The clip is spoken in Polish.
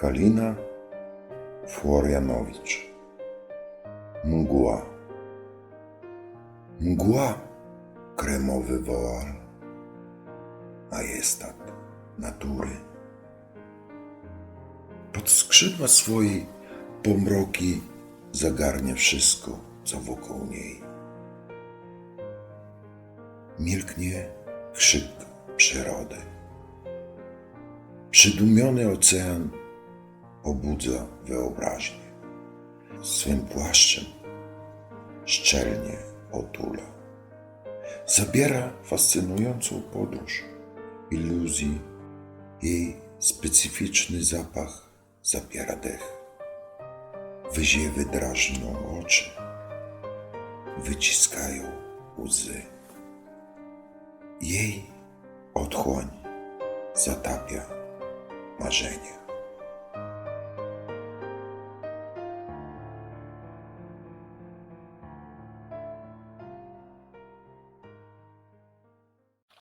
Halina Florianowicz. Mgła. Mgła, kremowy woal, majestat natury. Pod skrzydła swojej pomroki zagarnia wszystko, co wokół niej. Milknie krzyk przyrody. Przydumiony ocean obudza wyobraźnię. Swym płaszczem szczelnie otula. Zabiera fascynującą podróż iluzji. Jej specyficzny zapach zabiera dech. Wyziewy drażną oczy, wyciskają łzy. Jej otchłań zatapia marzenia.